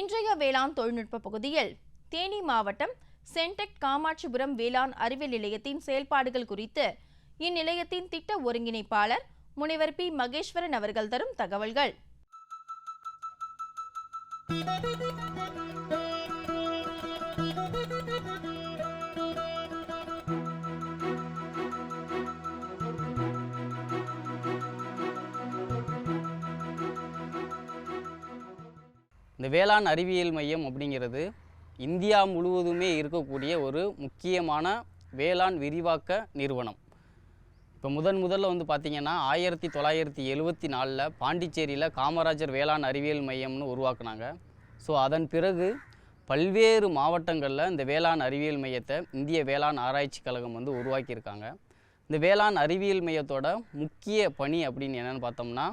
இன்றைய வேளாண் தொழில்நுட்ப பகுதியில் தேனி மாவட்டம் சென்டெக் காமாட்சிபுரம் வேளாண் அறிவியல் நிலையத்தின் செயல்பாடுகள் குறித்து இந்நிலையத்தின் திட்ட ஒருங்கிணைப்பாளர் முனைவர் பி. மகேஸ்வரன் அவர்கள் தரும் தகவல்கள். இந்த வேளாண் அறிவியல் மையம் அப்படிங்கிறது இந்தியா முழுவதுமே இருக்கக்கூடிய ஒரு முக்கியமான வேளாண் விரிவாக்க நிறுவனம். இப்போ முதன் முதல்ல வந்து பார்த்திங்கன்னா ஆயிரத்தி தொள்ளாயிரத்தி எழுவத்தி நாலில் பாண்டிச்சேரியில் காமராஜர் வேளாண் அறிவியல் மையம்னு உருவாக்குனாங்க. ஸோ அதன் பிறகு பல்வேறு மாவட்டங்களில் இந்த வேளாண் அறிவியல் மையத்தை இந்திய வேளாண் ஆராய்ச்சி கழகம் வந்து உருவாக்கியிருக்காங்க. இந்த வேளாண் அறிவியல் மையத்தோட முக்கிய பணி அப்படின்னு என்னென்னு பார்த்தோம்னா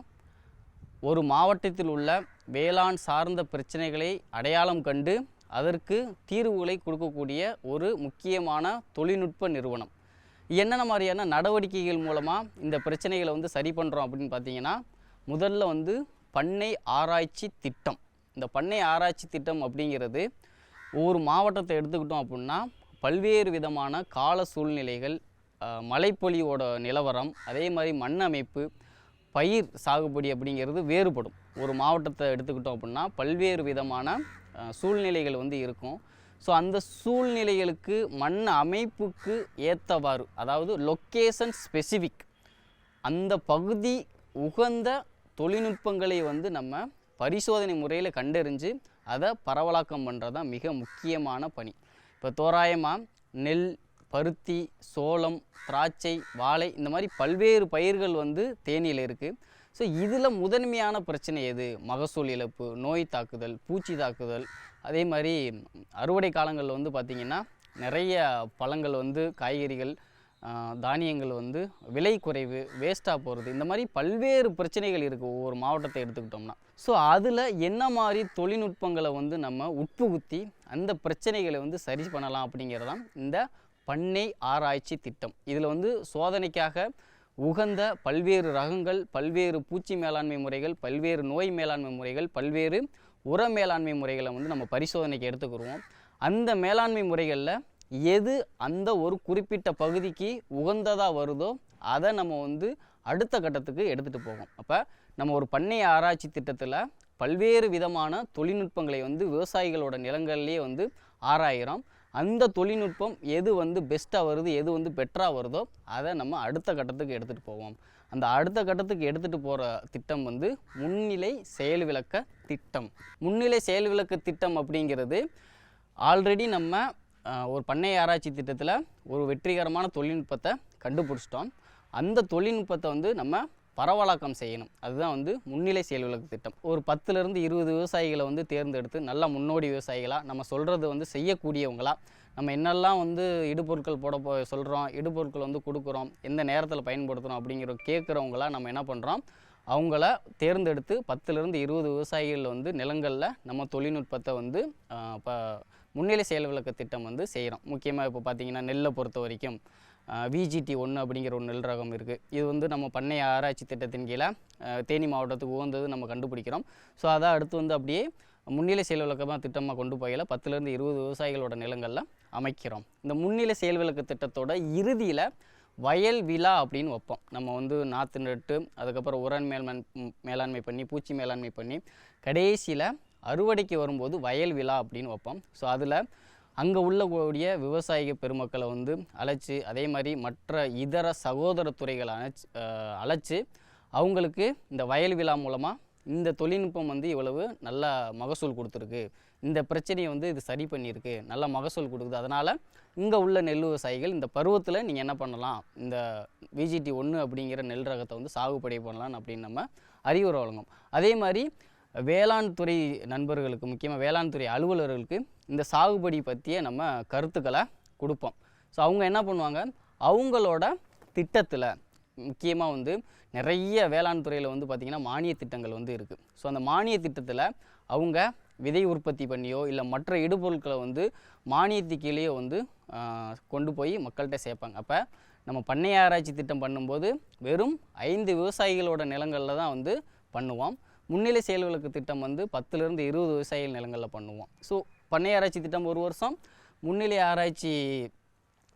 ஒரு மாவட்டத்தில் உள்ள வேளாண் சார்ந்த பிரச்சனைகளை அடையாளம் கண்டு அதற்கு தீர்வுகளை கொடுக்கக்கூடிய ஒரு முக்கியமான தொழில்நுட்ப நிறுவனம். என்னென்ன மாதிரியான நடவடிக்கைகள் மூலமாக இந்த பிரச்சனைகளை வந்து சரி பண்ணுறோம் அப்படின்னு பார்த்தீங்கன்னா முதல்ல வந்து பண்ணை ஆராய்ச்சி திட்டம். இந்த பண்ணை ஆராய்ச்சி திட்டம் அப்படிங்கிறது ஒவ்வொரு மாவட்டத்தை எடுத்துக்கிட்டோம் அப்படின்னா பல்வேறு விதமான கால சூழ்நிலைகள் மழைப்பொழியோட நிலவரம் அதே மாதிரி மண் அமைப்பு பயிர் சாகுபடி அப்படிங்கிறது வேறுபடும். ஒரு மாவட்டத்தை எடுத்துக்கிட்டோம் அப்படின்னா பல்வேறு விதமான சூழ்நிலைகள் வந்து இருக்கும். ஸோ அந்த சூழ்நிலைகளுக்கு மண் அமைப்புக்கு ஏற்றவாறு அதாவது லொக்கேஷன் ஸ்பெசிஃபிக் அந்த பகுதி உகந்த தொழில்நுட்பங்களை வந்து நம்ம பரிசோதனை முறையில் கண்டறிஞ்சு அதை பரவலாக்கம் பண்ணுறது தான் மிக முக்கியமான பணி. இப்போ தோராயமாக நெல் பருத்தி சோளம் திராட்சை வாழை இந்த மாதிரி பல்வேறு பயிர்கள் வந்து தேனியில் இருக்குது ஸோ இதில் முதன்மையான பிரச்சனை எது? மகசூல் இழப்பு நோய் தாக்குதல் பூச்சி தாக்குதல். அதே மாதிரி அறுவடை காலங்களில் வந்து பார்த்திங்கன்னா நிறைய பழங்கள் வந்து காய்கறிகள் தானியங்கள் வந்து விலை குறைவு வேஸ்ட்டாக போகிறது இந்த மாதிரி பல்வேறு பிரச்சனைகள் இருக்குது ஒவ்வொரு மாவட்டத்தை எடுத்துக்கிட்டோம்னா. ஸோ அதில் என்ன மாதிரி தொழில்நுட்பங்களை வந்து நம்ம உட்புகுத்தி அந்த பிரச்சனைகளை வந்து சரி பண்ணலாம் அப்படிங்கிறதான் இந்த பண்ணை ஆராய்ச்சி திட்டம். இதில் வந்து சோதனைக்காக உகந்த பல்வேறு ரகங்கள் பல்வேறு பூச்சி மேலாண்மை முறைகள் பல்வேறு நோய் மேலாண்மை முறைகள் பல்வேறு உர மேலாண்மை முறைகளை வந்து நம்ம பரிசோதனைக்கு எடுத்துக்கிறோம் அந்த மேலாண்மை முறைகளில் எது அந்த ஒரு குறிப்பிட்ட பகுதிக்கு உகந்ததாக வருதோ அதை நம்ம வந்து அடுத்த கட்டத்துக்கு எடுத்துகிட்டு போவோம். அப்போ நம்ம ஒரு பண்ணை ஆராய்ச்சி திட்டத்தில் பல்வேறு விதமான தொழில்நுட்பங்களை வந்து விவசாயிகளோட நிலங்கள்லேயே வந்து ஆராயிறோம். அந்த தொழில்நுட்பம் எது வந்து பெஸ்ட்டாக வருது எது வந்து பெட்டராக வருதோ அதை நம்ம அடுத்த கட்டத்துக்கு எடுத்துகிட்டு போவோம். அந்த அடுத்த கட்டத்துக்கு எடுத்துகிட்டு போகிற திட்டம் வந்து முன்னிலை செயல் விளக்க திட்டம். முன்னிலை செயல் விளக்க திட்டம் அப்படிங்கிறது ஆல்ரெடி நம்ம ஒரு பண்ணை ஆராய்ச்சி திட்டத்தில் ஒரு வெற்றிகரமான தொழில்நுட்பத்தை கண்டுபிடிச்சிட்டோம். அந்த தொழில்நுட்பத்தை வந்து நம்ம பரவலாக்கம் செய்யணும். அதுதான் வந்து முன்னிலை செயல் விளக்கு திட்டம். ஒரு பத்துலேருந்து இருபது விவசாயிகளை வந்து தேர்ந்தெடுத்து நல்ல முன்னோடி விவசாயிகளாக நம்ம சொல்கிறது வந்து செய்யக்கூடியவங்களாக நம்ம என்னெல்லாம் வந்து இடுபொருட்கள் போட போ சொல்கிறோம் இடுபொருட்கள் வந்து கொடுக்குறோம் எந்த நேரத்தில் பயன்படுத்துகிறோம் அப்படிங்கிற கேட்குறவங்களாம் நம்ம என்ன பண்ணுறோம் அவங்கள தேர்ந்தெடுத்து பத்துலேருந்து இருபது விவசாயிகள் வந்து நிலங்களில் நம்ம தொழில்நுட்பத்தை வந்து இப்போ முன்னிலை செயல் விளக்க திட்டம் வந்து செய்கிறோம் முக்கியமாக இப்போ பார்த்தீங்கன்னா நெல்லை பொறுத்த வரைக்கும் விஜிடி ஒன்று அப்படிங்கிற ஒரு நெல் ரகம் இருக்குது இது வந்து நம்ம பண்ணை ஆராய்ச்சி திட்டத்தின் கீழே தேனி மாவட்டத்துக்கு உகந்தது நம்ம கண்டுபிடிக்கிறோம். ஸோ அதை அடுத்து வந்து அப்படியே முன்னிலை செயல் விளக்கமாக திட்டமாக கொண்டு போகல பத்துலேருந்து இருபது விவசாயிகளோட நிலங்களில் அமைக்கிறோம். இந்த முன்னிலை செயல் விளக்க திட்டத்தோட இறுதியில் வயல் விழா அப்படின்னு வைப்போம். நம்ம வந்து நாற்று நட்டு அதுக்கப்புறம் உரன் மேல்மன் மேலாண்மை பண்ணி பூச்சி மேலாண்மை பண்ணி கடைசியில் அறுவடைக்கு வரும்போது வயல் விழா அப்படின்னு வைப்போம். ஸோ அதில் அங்கே உள்ளக்கூடிய விவசாயிக பெருமக்களை வந்து அழைச்சி அதே மாதிரி மற்ற இதர சகோதர துறைகளை அழைச்சி அழைச்சி அவங்களுக்கு இந்த வயல் விழா மூலமாக இந்த தொழில்நுட்பம் வந்து இவ்வளவு நல்ல மகசூல் கொடுத்துருக்கு. இந்த பிரச்சனையை வந்து இது சரி பண்ணியிருக்கு. நல்ல மகசூல் கொடுக்குது. அதனால் இங்கே உள்ள நெல் விவசாயிகள் இந்த பருவத்தில் நீங்கள் என்ன பண்ணலாம்? இந்த விஜிடி ஒன்று அப்படிங்கிற நெல் ரகத்தை வந்து சாகுபடி பண்ணலாம் அப்படின்னு நம்ம அறிவுரை வழங்கும் அதே மாதிரி வேளாண் துறை நண்பர்களுக்கு முக்கியமாக வேளாண் துறை அலுவலர்களுக்கு இந்த சாகுபடி பற்றிய நம்ம கருத்துக்களை கொடுப்போம். ஸோ அவங்க என்ன பண்ணுவாங்க? அவங்களோட திட்டத்தில் முக்கியமாக வந்து நிறைய வேளாண் துறையில் வந்து பார்த்திங்கன்னா மானிய திட்டங்கள் வந்து இருக்குது ஸோ அந்த மானிய திட்டத்தில் அவங்க விதை உற்பத்தி பண்ணியோ இல்லை மற்ற இடுபொருட்களை வந்து மானியத்துக்கு கீழேயோ வந்து கொண்டு போய் மக்கள்கிட்ட சேர்ப்பாங்க. அப்போ நம்ம பண்ணை ஆராய்ச்சி திட்டம் பண்ணும்போது வெறும் ஐந்து விவசாயிகளோட நிலங்களில் தான் வந்து பண்ணுவோம். முன்னிலை செயல் விளக்கு திட்டம் வந்து பத்துலேருந்து இருபது விவசாய நிலங்களில் பண்ணுவோம். ஸோ பண்ணை ஆராய்ச்சி திட்டம் ஒரு வருஷம் முன்னிலை ஆராய்ச்சி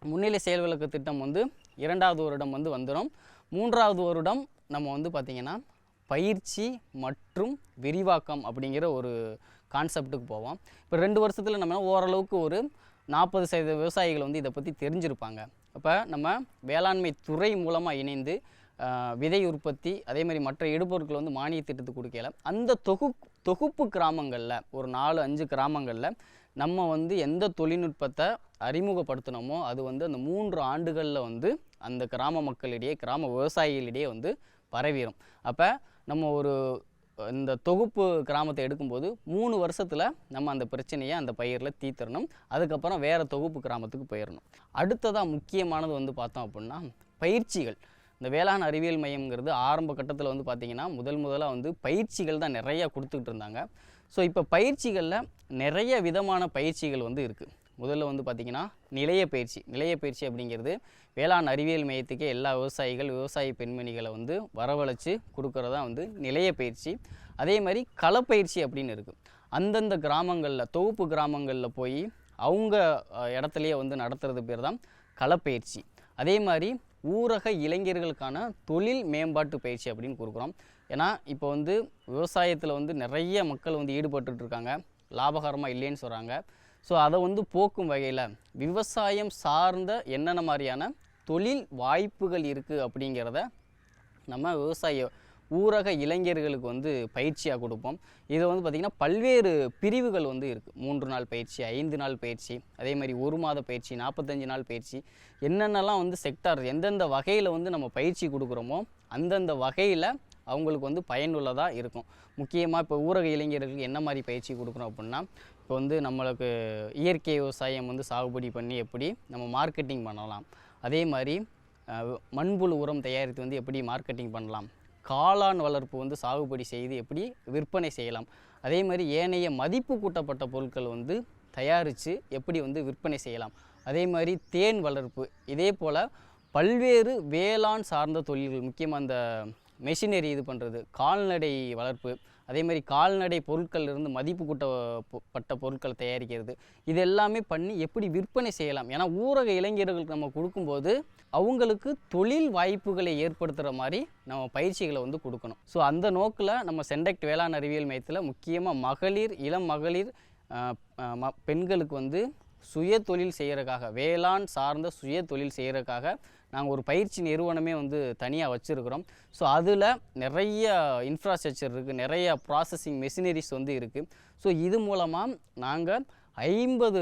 முன்னிலை செயல் விளக்கு திட்டம் வந்து இரண்டாவது வருடம் வந்து வந்துடும். மூன்றாவது வருடம் நம்ம வந்து பார்த்திங்கன்னா பயிற்சி மற்றும் விரிவாக்கம் அப்படிங்கிற ஒரு கான்செப்ட்டுக்கு போவோம். இப்போ ரெண்டு வருஷத்தில் நம்ம ஓரளவுக்கு ஒரு நாற்பது சதவீத விவசாயிகள் வந்து இதை பற்றி தெரிஞ்சிருப்பாங்க. அப்போ நம்ம வேளாண்மை துறை மூலமாக இணைந்து விதை உற்பத்தி அதே மாதிரி மற்ற இடுபொருட்கள் வந்து மானிய திட்டத்துக்கு கொடுக்கல. அந்த தொகு தொகுப்பு கிராமங்களில் ஒரு நாலு அஞ்சு கிராமங்களில் நம்ம வந்து எந்த தொழில்நுட்பத்தை அறிமுகப்படுத்தினோமோ அது வந்து அந்த மூன்று ஆண்டுகளில் வந்து அந்த கிராம மக்களிடையே கிராம விவசாயிகளிடையே வந்து பரவிடும் அப்போ நம்ம ஒரு இந்த தொகுப்பு கிராமத்தை எடுக்கும்போது மூணு வருஷத்தில் நம்ம அந்த பிரச்சனையை அந்த பயிரில் தீர்த்தரணும் அதுக்கப்புறம் வேறு தொகுப்பு கிராமத்துக்கு போயிடணும் அடுத்ததாக முக்கியமானது வந்து பார்த்தோம் அப்படின்னா பயிற்சிகள். இந்த வேளாண் அறிவியல் மையம்ங்கிறது ஆரம்ப கட்டத்தில் வந்து பார்த்திங்கன்னா முதல் முதலாக வந்து பயிற்சிகள் தான் நிறையா கொடுத்துக்கிட்டு இருந்தாங்க. ஸோ இப்போ பயிற்சிகளில் நிறைய விதமான பயிற்சிகள் வந்து இருக்குது முதல்ல வந்து பார்த்திங்கன்னா நிலைய பயிற்சி. நிலைய பயிற்சி அப்படிங்கிறது வேளாண் அறிவியல் மையத்துக்கே எல்லா விவசாயிகள் விவசாய பெண்மணிகளை வந்து வரவழைச்சி கொடுக்குறதா வந்து நிலைய பயிற்சி. அதே மாதிரி களப்பயிற்சி அப்படின்னு இருக்குது அந்தந்த கிராமங்களில் தொகுப்பு கிராமங்களில் போய் அவங்க இடத்துலையே வந்து நடத்துறது பேர் தான் களப்பயிற்சி. அதே மாதிரி ஊரக இளைஞர்களுக்கான தொழில் மேம்பாட்டு பயிற்சி அப்படின்னு கொடுக்குறோம். ஏன்னா இப்போ வந்து விவசாயத்தில் வந்து நிறைய மக்கள் வந்து ஈடுபட்டுருக்காங்க இருக்காங்க. லாபகரமாக இல்லைன்னு சொல்கிறாங்க ஸோ அதை வந்து போக்கும் வகையில் விவசாயம் சார்ந்த என்னென்ன மாதிரியான தொழில் வாய்ப்புகள் இருக்குது அப்படிங்கிறத நம்ம விவசாய ஊரக இளைஞர்களுக்கு வந்து பயிற்சியாக கொடுப்போம். இதை வந்து பார்த்திங்கன்னா பல்வேறு பிரிவுகள் வந்து இருக்குது மூன்று நாள் பயிற்சி ஐந்து நாள் பயிற்சி அதே மாதிரி ஒரு மாத பயிற்சி நாற்பத்தஞ்சு நாள் பயிற்சி. என்னென்னலாம் வந்து செக்டார் எந்தெந்த வகையில் வந்து நம்ம பயிற்சி கொடுக்குறோமோ அந்தந்த வகையில் அவங்களுக்கு வந்து பயனுள்ளதாக இருக்கும். முக்கியமாக இப்போ ஊரக இளைஞர்களுக்கு என்ன மாதிரி பயிற்சி கொடுக்குறோம் அப்படின்னா இப்போ வந்து நம்மளுக்கு இயற்கை விவசாயம் வந்து சாகுபடி பண்ணி எப்படி நம்ம மார்க்கெட்டிங் பண்ணலாம். அதே மாதிரி மண்புழு உரம் தயாரித்து வந்து எப்படி மார்க்கெட்டிங் பண்ணலாம். காளான் வளர்ப்பு வந்து சாகுபடி செய்து எப்படி விற்பனை செய்யலாம்? அதே மாதிரி ஏனைய மதிப்பு கூட்டப்பட்ட பொருட்கள் வந்து தயாரித்து எப்படி வந்து விற்பனை செய்யலாம்? அதே மாதிரி தேன் வளர்ப்பு. இதே போல் பல்வேறு வேளாண் சார்ந்த தொழில்கள் முக்கியமாக அந்த மெஷினரி இது பண்ணுறது கால்நடை வளர்ப்பு அதே மாதிரி கால்நடை பொருட்கள் இருந்து மதிப்பு கூட்டப்பட்ட பொருட்கள் தயாரிக்கிறது. இது எல்லாமே பண்ணி எப்படி விற்பனை செய்யலாம்? ஏன்னா ஊரக இளைஞர்களுக்கு நம்ம கொடுக்கும்போது அவங்களுக்கு தொழில் வாய்ப்புகளை ஏற்படுத்துகிற மாதிரி நம்ம பயிற்சிகளை வந்து கொடுக்கணும். ஸோ அந்த நோக்கில் நம்ம சென்டெக்ட் வேளாண் அறிவியல் மையத்தில் முக்கியமாக மகளிர் இளம் மகளிர் ம- பெண்களுக்கு வந்து சுய தொழில் செய்கிறக்காக வேளாண் சார்ந்த சுய தொழில் செய்கிறதுக்காக நாங்கள் ஒரு பயிற்சி நிறுவனமே வந்து தனியாக வச்சுருக்கிறோம். ஸோ அதில் நிறைய இன்ஃப்ராஸ்ட்ரக்சர் இருக்குது நிறைய ப்ராசஸிங் மெஷினரிஸ் வந்து இருக்குது ஸோ இது மூலமாக நாங்கள் ஐம்பது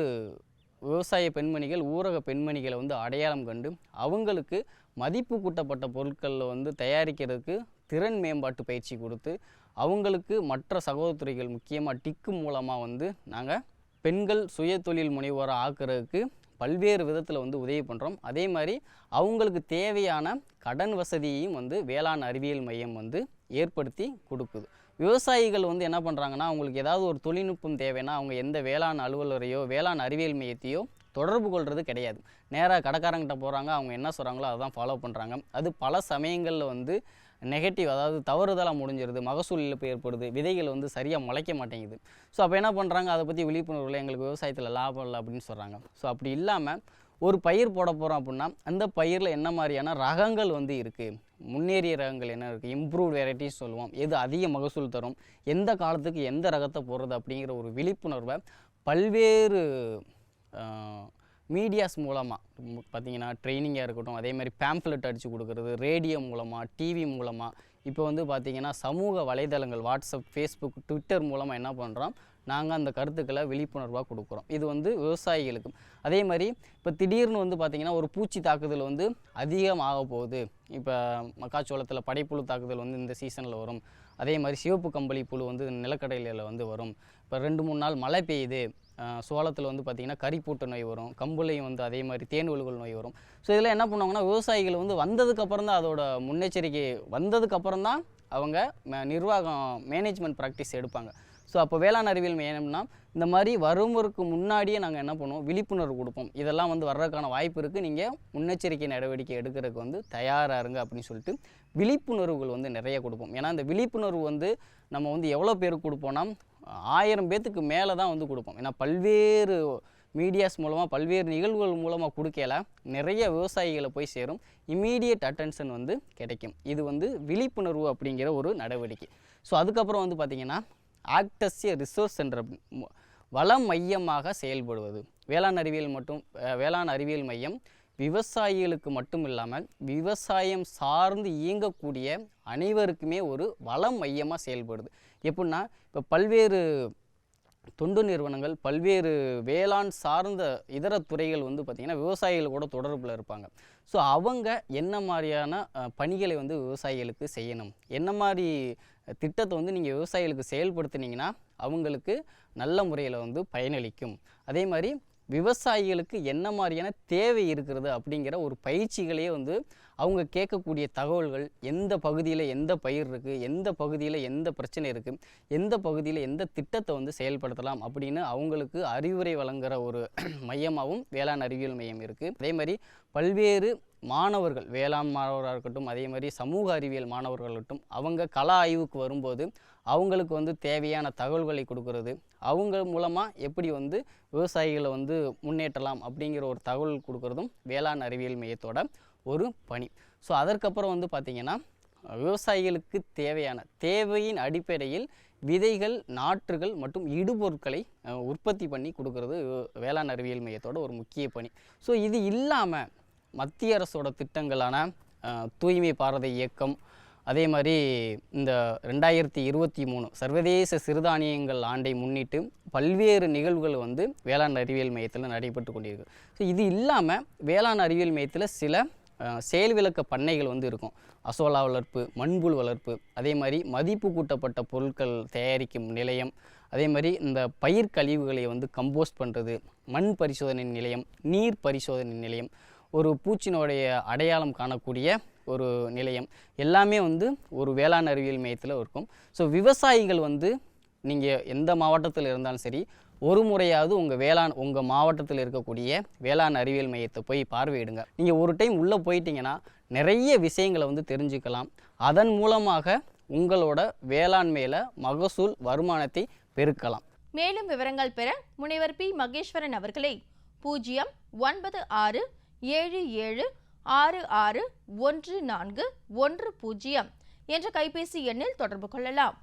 விவசாய பெண்மணிகள் ஊரக பெண்மணிகளை வந்து அடையாளம் கண்டு அவங்களுக்கு மதிப்பு கூட்டப்பட்ட பொருட்களில் வந்து தயாரிக்கிறதுக்கு திறன் மேம்பாட்டு பயிற்சி கொடுத்து அவங்களுக்கு மற்ற சகோதரிகள் முக்கியமாக டிக்கு மூலமாக வந்து நாங்கள் பெண்கள் சுய தொழில் முனைவோராக ஆக்குறதுக்கு பல்வேறு விதத்தில் வந்து உதவி பண்ணுறோம் அதே மாதிரி அவங்களுக்கு தேவையான கடன் வசதியையும் வந்து வேளாண் அறிவியல் மையம் வந்து ஏற்படுத்தி கொடுக்குது. விவசாயிகள் வந்து என்ன பண்ணுறாங்கன்னா அவங்களுக்கு ஏதாவது ஒரு தொழில்நுட்பம் தேவைன்னா அவங்க எந்த வேளாண் அலுவலரையோ வேளாண் அறிவியல் மையத்தையோ தொடர்பு கொள்வது கிடையாது. நேராக கடைக்காரங்கிட்ட போகிறாங்க அவங்க என்ன சொல்கிறாங்களோ அதை தான் ஃபாலோ பண்ணுறாங்க அது பல சமயங்களில் வந்து நெகட்டிவ் அதாவது தவறுதலாக முடிஞ்சிருது மகசூல் இழப்பு ஏற்படுது விதைகள் வந்து சரியாக முளைக்க மாட்டேங்குது. ஸோ அப்போ என்ன பண்ணுறாங்க அதை பற்றி விழிப்புணர்வு எங்களுக்கு விவசாயத்தில் லாபம் இல்லை அப்படின்னு சொல்கிறாங்க ஸோ அப்படி இல்லாமல் ஒரு பயிர் போட போகிறோம் அப்படின்னா அந்த பயிரில் என்ன மாதிரியான ரகங்கள் வந்து இருக்குது முன்னேறிய ரகங்கள் என்ன இருக்குது இம்ப்ரூவ் வெரைட்டிஸ் சொல்லுவோம். எது அதிக மகசூல் தரும்? எந்த காலத்துக்கு எந்த ரகத்தை போடுறது அப்படிங்கிற ஒரு விழிப்புணர்வை பல்வேறு மீடியாஸ் மூலமாக பார்த்தீங்கன்னா ட்ரைனிங்காக இருக்கட்டும் அதே மாதிரி பேம்ப்லெட் அடித்து கொடுக்குறது ரேடியோ மூலமாக டிவி மூலமாக இப்போ வந்து பார்த்திங்கன்னா சமூக வலைதளங்கள் வாட்ஸ்அப் ஃபேஸ்புக் ட்விட்டர் மூலமாக என்ன பண்ணுறோம் நாங்கள் அந்த கருத்துக்களை விழிப்புணர்வாக கொடுக்குறோம். இது வந்து விவசாயிகளுக்கு அதே மாதிரி இப்போ திடீர்னு வந்து பார்த்திங்கன்னா ஒரு பூச்சி தாக்குதல் வந்து அதிகமாக போகுது. இப்போ மக்காச்சோளத்தில் படைப்புழு தாக்குதல் வந்து இந்த சீசனில் வரும். அதே மாதிரி சிவப்பு கம்பளி புழு வந்து நிலக்கடலையில் வந்து வரும். இப்போ ரெண்டு மூணு நாள் மழை பெய்யுது. சோளத்தில் வந்து பார்த்திங்கன்னா கரிப்பூட்ட நோய் வரும் கம்புலையும் வந்து அதே மாதிரி தேன் ஒழுகல் நோய் வரும். ஸோ இதெல்லாம் என்ன பண்ணுவாங்கன்னா விவசாயிகள் வந்து வந்ததுக்கப்புறம் தான் அதோட முன்னெச்சரிக்கை வந்ததுக்கப்புறம் தான் அவங்க ம- நிர்வாகம் மேனேஜ்மெண்ட் ப்ராக்டிஸ் எடுப்பாங்க. ஸோ அப்போ வேளாண் அறிவியல் மையம்னா இந்த மாதிரி வருவதற்கு முன்னாடியே நாங்கள் என்ன பண்ணுவோம்? விழிப்புணர்வு கொடுப்போம். இதெல்லாம் வந்து வர்றதுக்கான வாய்ப்பு இருக்குது நீங்கள் முன்னெச்சரிக்கை நடவடிக்கை எடுக்கிறதுக்கு வந்து தயாராக இருங்க அப்படின்னு சொல்லிட்டு விழிப்புணர்வுகள் வந்து நிறைய கொடுப்போம். ஏன்னா அந்த விழிப்புணர்வு வந்து நம்ம வந்து எவ்வளோ பேருக்கு கொடுப்போம்னா ஆயிரம் பேத்துக்கு மேலே தான் வந்து கொடுப்போம். ஏன்னா பல்வேறு மீடியாஸ் மூலமாக பல்வேறு நிகழ்வுகள் மூலமாக கொடுக்கல நிறைய விவசாயிகளை போய் சேரும். இம்மீடியட் அட்டென்ஷன் வந்து கிடைக்கும். இது வந்து விழிப்புணர்வு அப்படிங்கிற ஒரு நடவடிக்கை. ஸோ அதுக்கப்புறம் வந்து பார்த்திங்கன்னா ஆக்டஸ்ய ரிசோர்ஸ் சென்டர் வளம் மையமாக செயல்படுவது. வேளாண் அறிவியல் மட்டும் வேளாண் அறிவியல் மையம் விவசாயிகளுக்கு மட்டும் இல்லாமல் விவசாயம் சார்ந்து இயங்கக்கூடிய அனைவருக்குமே ஒரு வளம் மையமாக செயல்படுது. எப்படின்னா இப்போ பல்வேறு தொண்டு நிறுவனங்கள் பல்வேறு வேளாண் சார்ந்த இதர துறைகள் வந்து பார்த்திங்கன்னா விவசாயிகள் கூட தொடர்பில் இருப்பாங்க. ஸோ அவங்க என்ன மாதிரியான பணிகளை வந்து விவசாயிகளுக்கு செய்யணும்? என்ன மாதிரி திட்டத்தை வந்து நீங்கள் விவசாயிகளுக்கு செயல்படுத்தினீங்கன்னா அவங்களுக்கு நல்ல முறையில் வந்து பயனளிக்கும். அதே மாதிரி விவசாயிகளுக்கு என்ன மாதிரியான தேவை இருக்கிறது அப்படிங்கிற ஒரு பயிற்சிகளையே வந்து அவங்க கேட்கக்கூடிய தகவல்கள் எந்த பகுதியில் எந்த பயிர் இருக்குது எந்த பகுதியில் எந்த பிரச்சனை இருக்குது எந்த பகுதியில் எந்த திட்டத்தை வந்து செயல்படுத்தலாம் அப்படின்னு அவங்களுக்கு அறிவுரை வழங்குகிற ஒரு மையமாகவும் வேளாண் அறிவியல் மையம் இருக்குது அதே மாதிரி பல்வேறு மாணவர்கள் வேளாண் மாணவராக இருக்கட்டும் அதே மாதிரி சமூக அறிவியல் மாணவர்கள் இருக்கட்டும் அவங்க கல ஆய்வுக்கு வரும்போது அவங்களுக்கு வந்து தேவையான தகவல்களை கொடுக்கறது அவங்க மூலமாக எப்படி வந்து விவசாயிகளை வந்து முன்னேற்றலாம் அப்படிங்கிற ஒரு தகவல் கொடுக்கறதும் வேளாண் அறிவியல் மையத்தோட ஒரு பணி. ஸோ அதற்கப்புறம் வந்து பார்த்திங்கன்னா விவசாயிகளுக்கு தேவையான தேவையின் அடிப்படையில் விதைகள் நாற்றுகள் மற்றும் இடுபொருட்களை உற்பத்தி பண்ணி கொடுக்கறது வேளாண் அறிவியல் மையத்தோட ஒரு முக்கிய பணி. ஸோ இது இல்லாமல் மத்திய அரசோட திட்டங்களான தூய்மை பாரத இயக்கம் அதே மாதிரி இந்த ரெண்டாயிரத்தி இருபத்தி மூணு சர்வதேச சிறுதானியங்கள் ஆண்டை முன்னிட்டு பல்வேறு நிகழ்வுகள் வந்து வேளாண் அறிவியல் மையத்தில் நடைபெற்று கொண்டிருக்கு. ஸோ இது இல்லாமல் வேளாண் அறிவியல் மையத்தில் சில செயல் விளக்க பண்ணைகள் வந்து இருக்கும். அசோலா வளர்ப்பு மண்புழு வளர்ப்பு அதே மாதிரி மதிப்பு கூட்டப்பட்ட பொருட்கள் தயாரிக்கும் நிலையம் அதே மாதிரி இந்த பயிர் கழிவுகளை வந்து கம்போஸ்ட் பண்ணுறது மண் பரிசோதனை நிலையம் நீர் பரிசோதனை நிலையம் ஒரு பூச்சினுடைய அடையாளம் காணக்கூடிய ஒரு நிலையம் எல்லாமே வந்து ஒரு வேளாண் அறிவியல் மையத்தில் இருக்கும். ஸோ விவசாயிகள் வந்து நீங்கள் எந்த மாவட்டத்தில் இருந்தாலும் சரி ஒரு முறையாவது உங்கள் வேளாண் உங்கள் மாவட்டத்தில் இருக்கக்கூடிய வேளாண் அறிவியல் மையத்தை போய் பார்வையிடுங்க. நீங்கள் ஒரு டைம் உள்ளே போயிட்டீங்கன்னா நிறைய விஷயங்களை வந்து தெரிஞ்சுக்கலாம். அதன் மூலமாக உங்களோட வேளாண்மையில் மகசூல் வருமானத்தை பெருக்கலாம். மேலும் விவரங்கள் பெற முனைவர் பி. மகேஸ்வரன் அவர்களை பூஜ்ஜியம் ஒன்பது ஆறு ஏழு ஏழு ஆறு ஆறு ஒன்று நான்கு ஒன்று பூஜ்ஜியம் என்ற கைபேசி எண்ணில் தொடர்பு கொள்ளலாம்.